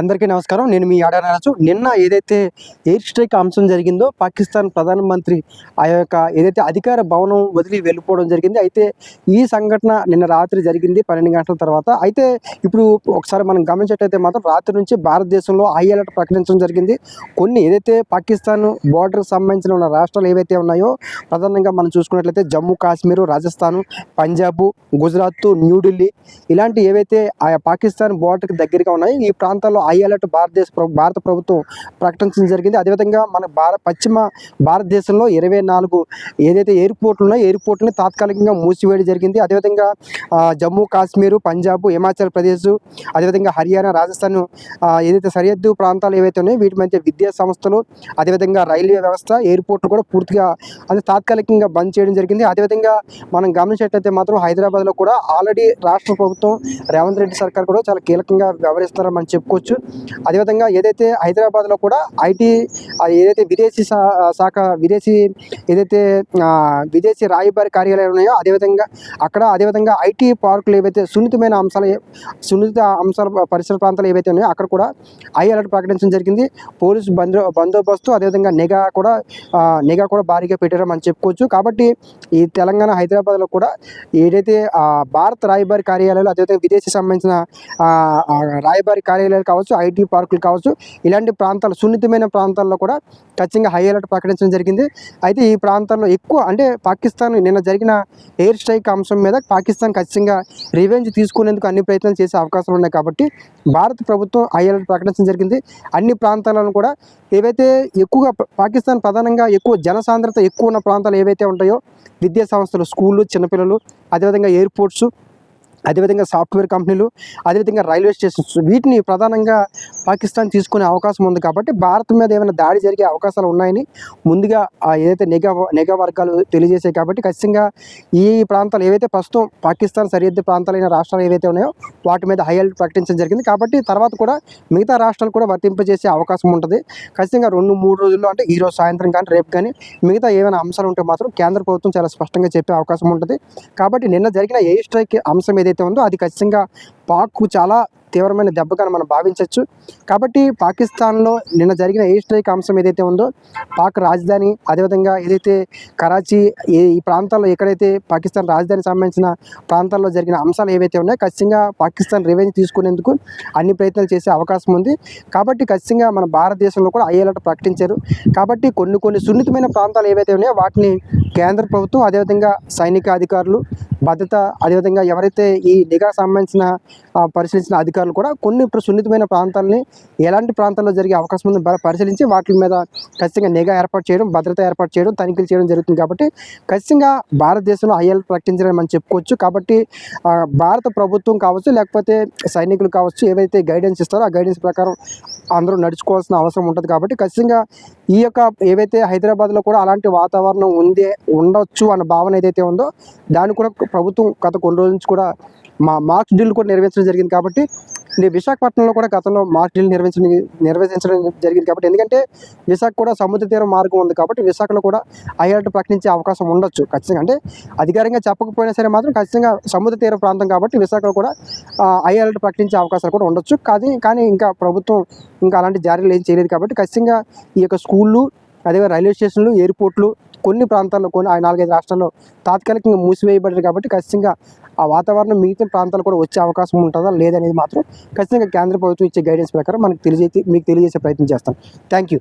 అందరికీ నమస్కారం. నేను మీ ఆడరాజు నిన్న ఏదైతే ఎయిర్ స్ట్రైక్ అంశం జరిగిందో పాకిస్తాన్ ప్రధానమంత్రి ఆ యొక్క ఏదైతే అధికార భవనం వదిలి వెళ్ళిపోవడం జరిగింది. అయితే ఈ సంఘటన నిన్న రాత్రి జరిగింది పన్నెండు గంటల తర్వాత. అయితే ఇప్పుడు ఒకసారి మనం గమనించేటైతే మాత్రం రాత్రి నుంచి భారతదేశంలో హై అలర్ట్ ప్రకటించడం జరిగింది. కొన్ని ఏదైతే పాకిస్తాన్ బోర్డర్కి సంబంధించిన ఉన్న రాష్ట్రాలు ఏవైతే ఉన్నాయో ప్రధానంగా మనం చూసుకున్నట్లయితే జమ్మూ కాశ్మీర్ రాజస్థాన్ పంజాబ్ గుజరాత్ న్యూఢిల్లీ ఇలాంటి ఏవైతే ఆయా పాకిస్తాన్ బోర్డర్కి దగ్గరగా ఉన్నాయో ఈ ప్రాంతాల్లో హై అలర్ట్ భారతదేశ భారత ప్రభుత్వం ప్రకటించడం జరిగింది. అదేవిధంగా మన భారత పశ్చిమ భారతదేశంలో ఇరవై నాలుగు ఏదైతే ఎయిర్పోర్ట్లు ఉన్నాయో ఎయిర్పోర్ట్ని తాత్కాలికంగా మూసివేయడం జరిగింది. అదేవిధంగా జమ్మూ కాశ్మీరు పంజాబ్ హిమాచల్ ప్రదేశ్ అదేవిధంగా హర్యానా రాజస్థాన్ ఏదైతే సరిహద్దు ప్రాంతాలు ఏవైతే ఉన్నాయో వీటి మధ్య విద్యా సంస్థలు అదేవిధంగా రైల్వే వ్యవస్థ ఎయిర్పోర్ట్లు కూడా పూర్తిగా అది తాత్కాలికంగా బంద్ చేయడం జరిగింది. అదేవిధంగా మనం గమనించేటైతే మాత్రం హైదరాబాద్లో కూడా ఆల్రెడీ రాష్ట్ర ప్రభుత్వం రేవంత్ రెడ్డి సర్కార్ కూడా చాలా కీలకంగా వ్యవహరిస్తున్నారని మనం చెప్పుకోవచ్చు. అదేవిధంగా ఏదైతే హైదరాబాద్లో కూడా ఐటీ ఏదైతే విదేశీ శాఖ విదేశీ ఏదైతే విదేశీ రాయబారి కార్యాలయాలు ఉన్నాయో అదేవిధంగా అక్కడ అదేవిధంగా ఐటీ పార్కులు ఏవైతే సున్నితమైన అంశాలు సున్నిత అంశాల పరిసర ప్రాంతాలు ఏవైతే ఉన్నాయో అక్కడ కూడా ఐ అలర్ట్ ప్రకటించడం జరిగింది. పోలీసు బందో బందోబస్తు అదేవిధంగా నిఘా కూడా నిఘా కూడా భారీగా పెట్టారని మనం చెప్పుకోవచ్చు. కాబట్టి ఈ తెలంగాణ హైదరాబాద్లో కూడా ఏదైతే భారత రాయబారి కార్యాలయాలు అదేవిధంగా విదేశీ సంబంధించిన రాయబారి కార్యాలయాలకు కావచ్చు ఐటీ పార్కులు కావచ్చు ఇలాంటి ప్రాంతాలు సున్నితమైన ప్రాంతాల్లో కూడా ఖచ్చితంగా హై అలర్ట్ ప్రకటించడం జరిగింది. అయితే ఈ ప్రాంతాల్లో ఎక్కువ అంటే పాకిస్తాన్ నిన్న జరిగిన ఎయిర్ స్ట్రైక్ అంశం మీద పాకిస్తాన్ ఖచ్చితంగా రివెంజ్ తీసుకునేందుకు అన్ని ప్రయత్నాలు చేసే అవకాశాలు ఉన్నాయి కాబట్టి భారత ప్రభుత్వం హై అలర్ట్ ప్రకటించడం జరిగింది. అన్ని ప్రాంతాలను కూడా ఏవైతే ఎక్కువగా పాకిస్తాన్ ప్రధానంగా ఎక్కువ జనసాంద్రత ఎక్కువ ఉన్న ప్రాంతాలు ఏవైతే ఉంటాయో విద్యా సంస్థలు స్కూళ్ళు చిన్నపిల్లలు అదేవిధంగా ఎయిర్పోర్ట్స్ అదేవిధంగా సాఫ్ట్వేర్ కంపెనీలు అదేవిధంగా రైల్వే స్టేషన్స్ వీటిని ప్రధానంగా పాకిస్తాన్ తీసుకునే అవకాశం ఉంది కాబట్టి భారత్ మీద ఏమైనా దాడి జరిగే అవకాశాలు ఉన్నాయని ముందుగా ఏదైతే నిఘా నిఘా వర్గాలు తెలియజేశాయి కాబట్టి ఖచ్చితంగా ఈ ప్రాంతాలు ఏవైతే ప్రస్తుతం పాకిస్తాన్ సరిహద్దు ప్రాంతాలైన రాష్ట్రాలు ఏవైతే ఉన్నాయో వాటి మీద హై అలర్ట్ ప్రకటించడం జరిగింది. కాబట్టి తర్వాత కూడా మిగతా రాష్ట్రాలు కూడా వర్తింపజేసే అవకాశం ఉంటుంది. ఖచ్చితంగా రెండు మూడు రోజుల్లో అంటే ఈ రోజు సాయంత్రం కానీ రేపు కానీ మిగతా ఏమైనా అంశాలు ఉంటే మాత్రం కేంద్ర ప్రభుత్వం చాలా స్పష్టంగా చెప్పే అవకాశం ఉంటుంది. కాబట్టి నిన్న జరిగిన ఎయిర్ స్ట్రైక్ అంశం ఏదైతే ఉందో అది ఖచ్చితంగా పాక్కు చాలా తీవ్రమైన దెబ్బగా మనం భావించవచ్చు కాబట్టి పాకిస్తాన్లో నిన్న జరిగిన ఎయిర్ స్ట్రైక్ అంశం ఏదైతే ఉందో పాక్ రాజధాని అదేవిధంగా ఏదైతే కరాచీ ఈ ఈ ప్రాంతాల్లో ఎక్కడైతే పాకిస్తాన్ రాజధానికి సంబంధించిన ప్రాంతాల్లో జరిగిన అంశాలు ఏవైతే ఉన్నాయో ఖచ్చితంగా పాకిస్తాన్ రివెంజ్ తీసుకునేందుకు అన్ని ప్రయత్నాలు చేసే అవకాశం ఉంది. కాబట్టి ఖచ్చితంగా మన భారతదేశంలో కూడా ఐ అలర్ట్ ప్రకటించారు. కాబట్టి కొన్ని కొన్ని సున్నితమైన ప్రాంతాలు ఏవైతే ఉన్నాయో వాటిని కేంద్ర ప్రభుత్వం అదేవిధంగా సైనిక అధికారులు భద్రత అదేవిధంగా ఎవరైతే ఈ నిఘా సంబంధించిన పరిశీలించిన అధికారులు కూడా కొన్ని ఇప్పుడు సున్నితమైన ప్రాంతాలని ఎలాంటి ప్రాంతాల్లో జరిగే అవకాశం ఉందో పరిశీలించి వాటి మీద ఖచ్చితంగా నిఘా ఏర్పాటు చేయడం భద్రత ఏర్పాటు చేయడం తనిఖీలు చేయడం జరుగుతుంది కాబట్టి ఖచ్చితంగా భారతదేశంలో ఐఎల్ ప్రకటించడం మనం చెప్పుకోవచ్చు. కాబట్టి భారత ప్రభుత్వం కావచ్చు లేకపోతే సైనికులు కావచ్చు ఏవైతే గైడెన్స్ ఇస్తారో ఆ గైడెన్స్ ప్రకారం అందరూ నడుచుకోవాల్సిన అవసరం ఉంటుంది కాబట్టి ఖచ్చితంగా ఈ యొక్క ఏవైతే హైదరాబాద్లో కూడా అలాంటి వాతావరణం ఉందే ఉండొచ్చు అన్న భావన ఏదైతే ఉందో దాన్ని కూడా ప్రభుత్వం గత కొన్ని రోజుల నుంచి కూడా మా మార్క్స్ డీల్ కూడా నిర్వహించడం జరిగింది కాబట్టి నేను విశాఖపట్నంలో కూడా గతంలో మార్క్ డీల్ నిర్వహించడం నిర్వహించడం జరిగింది కాబట్టి ఎందుకంటే విశాఖ కూడా సముద్ర తీర మార్గం ఉంది కాబట్టి విశాఖలో కూడా అలర్ట్ ప్రకటించే అవకాశం ఉండొచ్చు ఖచ్చితంగా. అంటే అధికారికంగా చెప్పకపోయినా సరే మాత్రం ఖచ్చితంగా సముద్ర తీర ప్రాంతం కాబట్టి విశాఖలో కూడా ఐ అలర్ట్ ప్రకటించే అవకాశాలు కూడా ఉండొచ్చు. కానీ కానీ ఇంకా ప్రభుత్వం ఇంకా అలాంటి జారీలు ఏం చేయలేదు కాబట్టి ఖచ్చితంగా ఈ యొక్క స్కూళ్ళు అదే రైల్వే స్టేషన్లు ఎయిర్పోర్ట్లు కొన్ని ప్రాంతాల్లో కొన్ని ఆ నాలుగైదు రాష్ట్రాల్లో తాత్కాలికంగా మూసివేయబడ్డారు కాబట్టి ఖచ్చితంగా ఆ వాతావరణం మిగతా ప్రాంతాలు కూడా వచ్చే అవకాశం ఉంటుందా లేదనేది మాత్రం ఖచ్చితంగా కేంద్ర ప్రభుత్వం ఇచ్చే గైడెన్స్ ప్రకారం మనకు తెలియజే మీకు తెలియజేసే ప్రయత్నం చేస్తాం. Thank you